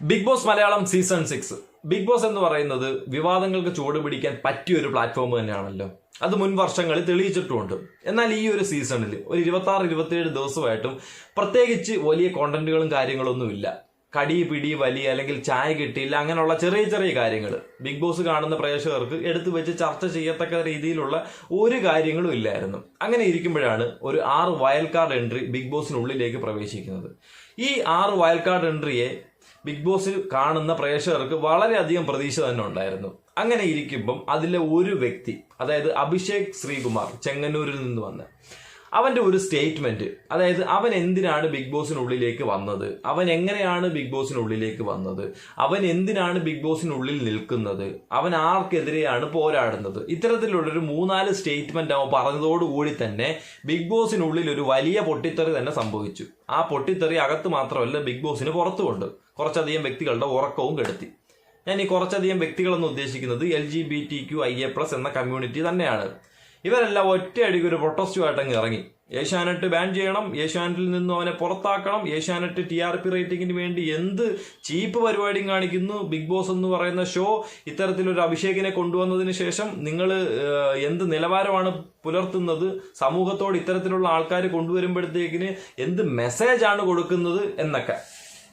Bigg Boss Malayalam season six. Bigg Boss എന്ന് പറയുന്നത് വിവാദങ്ങൾക്ക് ചുവട് പിടിക്കാൻ പറ്റിയ ഒരു പ്ലാറ്റ്ഫോം തന്നെയാണല്ലോ. അത് മുൻ വർഷങ്ങളിൽ തെളിയിച്ചിട്ടുമുണ്ട്. എന്നാൽ ഈ ഒരു സീസണിൽ ഒരു ഇരുപത്തി ആറ് ഇരുപത്തിയേഴ് ദിവസമായിട്ടും പ്രത്യേകിച്ച് വലിയ കോണ്ടന്റുകളും കാര്യങ്ങളൊന്നും ഇല്ല. കടി പിടി വലിയ അല്ലെങ്കിൽ ചായ കിട്ടിയില്ല അങ്ങനെയുള്ള ചെറിയ ചെറിയ കാര്യങ്ങൾ ബിഗ് ബോസ് കാണുന്ന പ്രേക്ഷകർക്ക് എടുത്തു വെച്ച് ചർച്ച ചെയ്യത്തക്ക രീതിയിലുള്ള ഒരു കാര്യങ്ങളും ഇല്ലായിരുന്നു. അങ്ങനെ ഇരിക്കുമ്പോഴാണ് ഒരു ആറ് വയൽ കാർഡ് എൻട്രി ബിഗ് ബോസിനുള്ളിലേക്ക് പ്രവേശിക്കുന്നത്. ഈ ആറ് വയൽ കാർഡ് എൻട്രിയെ ബിഗ് ബോസിൽ കാണുന്ന പ്രേക്ഷകർക്ക് വളരെയധികം പ്രതീക്ഷ തന്നെ ഉണ്ടായിരുന്നു. അങ്ങനെ ഇരിക്കുമ്പം അതിലെ ഒരു വ്യക്തി അതായത് അഭിഷേക് ശ്രീകുമാർ ചെങ്ങന്നൂരിൽ നിന്ന് വന്ന് അവന്റെ ഒരു സ്റ്റേറ്റ്മെന്റ് അതായത് അവൻ എന്തിനാണ് ബിഗ് ബോസിനുള്ളിലേക്ക് വന്നത്? അവൻ എങ്ങനെയാണ് ബിഗ് ബോസിനുള്ളിലേക്ക് വന്നത്? അവൻ എന്തിനാണ് ബിഗ് ബോസിനുള്ളിൽ നിൽക്കുന്നത്? അവൻ ആർക്കെതിരെയാണ് പോരാടുന്നത്? ഇത്തരത്തിലുള്ളൊരു മൂന്നാൽ സ്റ്റേറ്റ്മെന്റ് അവൻ പറഞ്ഞതോടുകൂടി തന്നെ ബിഗ് ബോസിനുള്ളിൽ ഒരു വലിയ പൊട്ടിത്തെറി തന്നെ സംഭവിച്ചു. ആ പൊട്ടിത്തെറി അകത്ത് മാത്രമല്ല ബിഗ് ബോസിന് പുറത്തുമുണ്ട്. കുറച്ചധികം വ്യക്തികളുടെ ഉറക്കവും കെടുത്തി. ഞാൻ ഈ കുറച്ചധികം വ്യക്തികളെന്ന് ഉദ്ദേശിക്കുന്നത് L G B T Q I A plus എന്ന കമ്മ്യൂണിറ്റി തന്നെയാണ്. ഇവരെല്ലാം ഒറ്റയടിക്ക് ഒരു പ്രൊട്ടസ്റ്റുമായിട്ടങ്ങ് ഇറങ്ങി. ഏഷ്യാനെറ്റ് ബാൻ ചെയ്യണം ഏഷ്യാനെറ്റിൽ നിന്നും അവനെ പുറത്താക്കണം ഏഷ്യാനെറ്റ് ടി ആർ പി റേറ്റിംഗിന് വേണ്ടി എന്ത് ചീപ്പ് പരിപാടിയും കാണിക്കുന്നു ബിഗ് ബോസ് എന്ന് പറയുന്ന ഷോ ഇത്തരത്തിലൊരു അഭിഷേകിനെ കൊണ്ടുവന്നതിന് ശേഷം നിങ്ങൾ എന്ത് നിലവാരമാണ് പുലർത്തുന്നത്? സമൂഹത്തോട് ഇത്തരത്തിലുള്ള ആൾക്കാർ കൊണ്ടുവരുമ്പോഴത്തേക്കിന് എന്ത് മെസ്സേജാണ് കൊടുക്കുന്നത് എന്നൊക്കെ.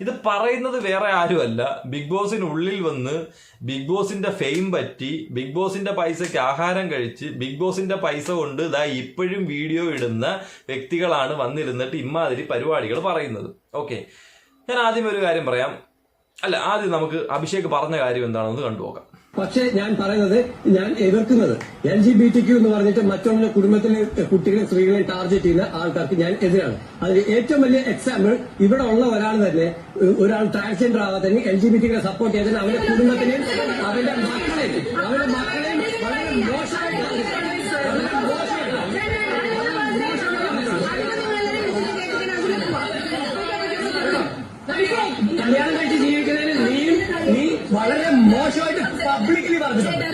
ഇത് പറയുന്നത് വേറെ ആരുമല്ല. ബിഗ് ബോസിനുള്ളിൽ വന്ന് ബിഗ് ബോസിന്റെ ഫെയിം പറ്റി ബിഗ് ബോസിന്റെ പൈസയ്ക്ക് ആഹാരം കഴിച്ച് ബിഗ് ബോസിന്റെ പൈസ കൊണ്ട് ഇതാ ഇപ്പോഴും വീഡിയോ ഇടുന്ന വ്യക്തികളാണ് വന്നിരുന്നിട്ട് ഇമാതിരി പരിപാടികൾ പറയുന്നത്. ഓക്കെ ഞാൻ ആദ്യം ഒരു കാര്യം പറയാം. അല്ല ആദ്യം നമുക്ക് അഭിഷേക് പറഞ്ഞ കാര്യം എന്താണെന്ന് കണ്ടുപോകാം പക്ഷേ ഞാൻ പറയുന്നത് ഞാൻ എതിർക്കുന്നത്. L G B T Q എന്ന് പറഞ്ഞിട്ട് മറ്റുള്ള കുടുംബത്തിലെ കുട്ടികളെ സ്ത്രീകളെ ടാർഗറ്റ് ചെയ്യുന്ന ആൾക്കാർക്ക് ഞാൻ എതിരാണ്. അതിൽ ഏറ്റവും വലിയ എക്സാമ്പിൾ ഇവിടെ ഉള്ള ഒരാൾ തന്നെ ഒരാൾ ട്രാൻസ്ജെൻഡർ ആവാതെ എൽ ജി ബി ടികളെ സപ്പോർട്ട് ചെയ്തതിന് അവരുടെ കുടുംബത്തിനെയും അവരുടെ മക്കളെയും അവരുടെ മക്കളെയും വളരെ മോശമായിട്ട് വളരെ മോശമായിട്ട് കല്യാണം കഴിച്ച് ജീവിക്കുന്നതിന് നീ നീ വളരെ മോശമായിട്ട് പബ്ലിക്കലി പറഞ്ഞിട്ടുണ്ട്.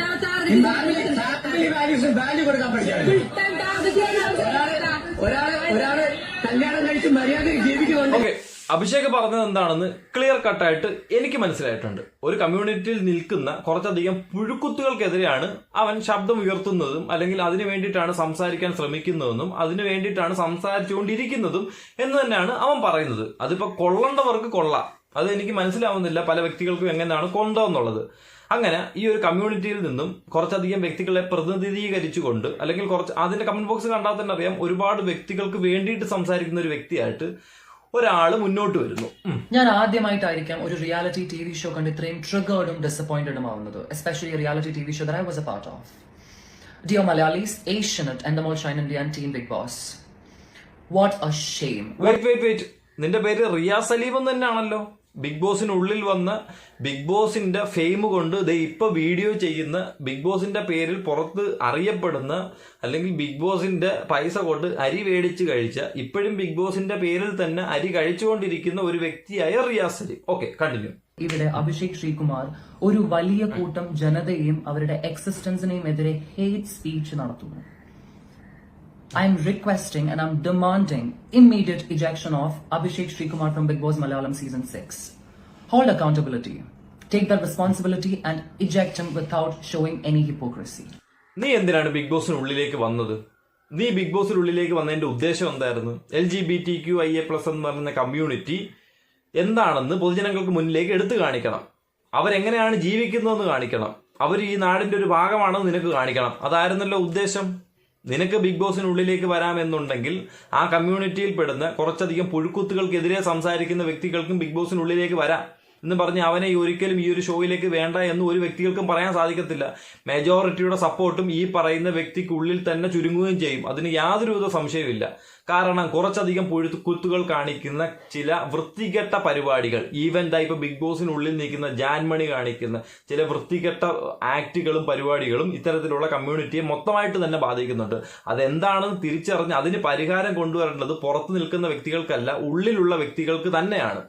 ഈ ഫാമിലി വാല്യൂസിന് വാല്യൂ കൊടുക്കാൻ പറ്റില്ല ഒരാൾ ഒരാളെ കല്യാണം കഴിച്ച് മര്യാദയ്ക്ക് ജീവിക്കുന്നുണ്ട്. അഭിഷേക് പറഞ്ഞത് എന്താണെന്ന് ക്ലിയർ കട്ടായിട്ട് എനിക്ക് മനസ്സിലായിട്ടുണ്ട്. ഒരു കമ്മ്യൂണിറ്റിയിൽ നിൽക്കുന്ന കുറച്ചധികം പുഴുക്കുത്തുകൾക്കെതിരെയാണ് അവൻ ശബ്ദം ഉയർത്തുന്നതും അല്ലെങ്കിൽ അതിനു വേണ്ടിയിട്ടാണ് സംസാരിക്കാൻ ശ്രമിക്കുന്നതെന്നും അതിനു വേണ്ടിയിട്ടാണ് സംസാരിച്ചുകൊണ്ടിരിക്കുന്നതും എന്ന് തന്നെയാണ് അവൻ പറയുന്നത്. അതിപ്പോ കൊള്ളേണ്ടവർക്ക് കൊള്ളാം. അത് എനിക്ക് മനസ്സിലാവുന്നില്ല പല വ്യക്തികൾക്കും എങ്ങനെയാണ് കൊണ്ടോ എന്നുള്ളത്. അങ്ങനെ ഈ ഒരു കമ്മ്യൂണിറ്റിയിൽ നിന്നും കുറച്ചധികം വ്യക്തികളെ പ്രതിനിധീകരിച്ചുകൊണ്ട് അല്ലെങ്കിൽ കുറച്ച് അതിന്റെ കമന്റ് ബോക്സ് കണ്ടാൽ തന്നെ അറിയാം ഒരുപാട് വ്യക്തികൾക്ക് വേണ്ടിയിട്ട് സംസാരിക്കുന്ന ഒരു വ്യക്തിയായിട്ട് ഒരാൾ മുന്നോട്ട് വരുന്നു. ഞാൻ ആദ്യമായിട്ടായിരിക്കാം ഒരു റിയാലിറ്റി ടി വി ഷോ കണ്ട് ഇത്രയും ട്രിഗേർഡും ഡിസപ്പോയിന്റഡും ആവുന്നത്. Especially reality T V show though I was a part of dear Malayalees Asianet Endemol Shine India and team Bigg Boss what a shame wait wait wait നിന്റെ പേര് റിയാസ് സലീം എന്ന് തന്നെയാണല്ലോ. Big ബോസിനുള്ളിൽ വന്ന് ബിഗ് ബോസിന്റെ ഫെയിം കൊണ്ട് ദേ ഇപ്പൊ വീഡിയോ ചെയ്യുന്ന big ബോസിന്റെ പേരിൽ പുറത്ത് അറിയപ്പെടുന്ന അല്ലെങ്കിൽ ബിഗ് ബോസിന്റെ പൈസ കൊണ്ട് അരി മേടിച്ച് കഴിച്ച ഇപ്പോഴും ബിഗ് ബോസിന്റെ പേരിൽ തന്നെ അരി കഴിച്ചുകൊണ്ടിരിക്കുന്ന ഒരു വ്യക്തിയായ റിയാസ് അലി. ഓക്കെ കണ്ടിന്യൂ ഇവിടെ അഭിഷേക് ശ്രീകുമാർ ഒരു വലിയ കൂട്ടം ജനതയെയും അവരുടെ എക്സിസ്റ്റൻസിനെയും എതിരെ ഹേറ്റ് സ്പീച്ച് നടത്തുന്നു. I am requesting and I'm demanding immediate ejection of Abhishek Srikumar from Big Boss Malayalam season 6. Hold accountability. Take that responsibility and eject him without showing any hypocrisy. നീ എന്തിനാണ് ബിഗ് ബോസിനുള്ളിലേക്ക് വന്നത് നീ big ബോസിനുള്ളിലേക്ക് വന്നതിന്റെ ഉദ്ദേശം എന്തായിരുന്നു L G B T Q I A plus എന്ന് പറയുന്ന community എന്താണെന്ന് പൊതുജനങ്ങൾക്ക് മുന്നിലേക്ക് എടുത്തു കാണിക്കണം അവരെങ്ങനെയാണ് ജീവിക്കുന്നതെന്ന് കാണിക്കണം അവർ ഈ നാടിന്റെ ഒരു ഭാഗമാണെന്ന് നിനക്ക് കാണിക്കണം അതായിരുന്നല്ലോ ഉദ്ദേശം നിനക്ക് ബിഗ് ബോസിനുള്ളിലേക്ക് വരാമെന്നുണ്ടെങ്കിൽ ആ കമ്മ്യൂണിറ്റിയിൽ പെടുന്ന കുറച്ചധികം പുഴുക്കുത്തുകൾക്കെതിരെ സംസാരിക്കുന്ന വ്യക്തികൾക്കും ബിഗ് ബോസിനുള്ളിലേക്ക് വരാം. എന്ന് പറഞ്ഞ് അവനെ ഒരിക്കലും ഈ ഒരു ഷോയിലേക്ക് വേണ്ട എന്ന് ഒരു വ്യക്തികൾക്കും പറയാൻ സാധിക്കത്തില്ല. മെജോറിറ്റിയുടെ സപ്പോർട്ടും ഈ പറയുന്ന വ്യക്തിക്കുള്ളിൽ തന്നെ ചുരുങ്ങുകയും ചെയ്യും. അതിന് യാതൊരുവിധ സംശയവുമില്ല. കാരണം കുറച്ചധികം പുഴുക്കുത്തുകൾ കാണിക്കുന്ന ചില വൃത്തികെട്ട പരിപാടികൾ ഈവൻ ടൈപ്പ് ബിഗ് ബോസിനുള്ളിൽ നിൽക്കുന്ന ജാൻമണി കാണിക്കുന്ന ചില വൃത്തികെട്ട ആക്ടുകളും പരിപാടികളും ഇത്തരത്തിലുള്ള കമ്മ്യൂണിറ്റിയെ മൊത്തമായിട്ട് തന്നെ ബാധിക്കുന്നുണ്ട്. അതെന്താണെന്ന് തിരിച്ചറിഞ്ഞ് അതിന് പരിഹാരം കൊണ്ടുവരേണ്ടത് പുറത്ത് നിൽക്കുന്ന വ്യക്തികൾക്കല്ല ഉള്ളിലുള്ള വ്യക്തികൾക്ക് തന്നെയാണ്.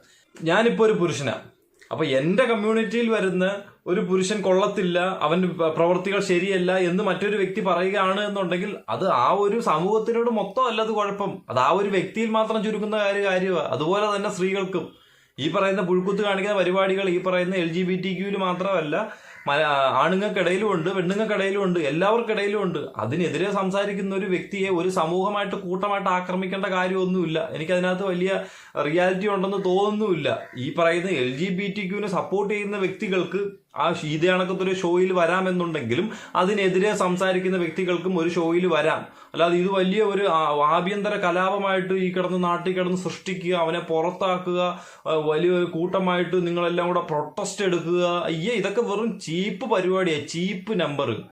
ഞാനിപ്പോൾ ഒരു പുരുഷനാണ് അപ്പൊ എന്റെ കമ്മ്യൂണിറ്റിയിൽ വരുന്ന ഒരു പുരുഷൻ കൊള്ളത്തില്ല അവന്റെ പ്രവൃത്തികൾ ശരിയല്ല എന്ന് മറ്റൊരു വ്യക്തി പറയുകയാണ് എന്നുണ്ടെങ്കിൽ അത് ആ ഒരു സമൂഹത്തിനോട് മൊത്തം അല്ലത് കുഴപ്പം. അത് ആ ഒരു വ്യക്തിയിൽ മാത്രം ചുരുക്കുന്ന കാര്യ കാര്യമാണ് അതുപോലെ തന്നെ സ്ത്രീകൾക്കും. ഈ പറയുന്ന പുഴുക്കുത്ത് കാണിക്കുന്ന പരിപാടികൾ ഈ പറയുന്ന എൽ ജി ബി ടി ക്യൂവിൽ മാത്രമല്ല ആണുങ്ങൾക്കിടയിലും ഉണ്ട് പെണ്ണുങ്ങൾക്കിടയിലും ഉണ്ട് എല്ലാവർക്കിടയിലും ഉണ്ട് അതിനെതിരെ സംസാരിക്കുന്ന ഒരു വ്യക്തിയെ ഒരു സമൂഹമായിട്ട് കൂട്ടമായിട്ട് ആക്രമിക്കേണ്ട കാര്യമൊന്നുമില്ല. എനിക്കതിനകത്ത് വലിയ റിയാലിറ്റി ഉണ്ടെന്ന് തോന്നുന്നുമില്ല. ഈ പറയുന്ന എൽ ജി ബി ടി ക്യൂവിനെ സപ്പോർട്ട് ചെയ്യുന്ന വ്യക്തികൾക്ക് ആ ഇതേ കണക്കത്തൊരു ഷോയിൽ വരാമെന്നുണ്ടെങ്കിലും അതിനെതിരെ സംസാരിക്കുന്ന വ്യക്തികൾക്കും ഒരു ഷോയിൽ വരാം. അല്ലാതെ ഇത് വലിയ ഒരു ആഭ്യന്തര കലാപമായിട്ട് ഈ കിടന്ന് നാട്ടിൽ കിടന്ന് സൃഷ്ടിക്കുക അവനെ പുറത്താക്കുക വലിയൊരു കൂട്ടമായിട്ട് നിങ്ങളെല്ലാം കൂടെ പ്രൊട്ടസ്റ്റ് എടുക്കുക. അയ്യേ ഇതൊക്കെ വെറും ചീപ്പ് പരിപാടിയാണ് ചീപ്പ് നമ്പർ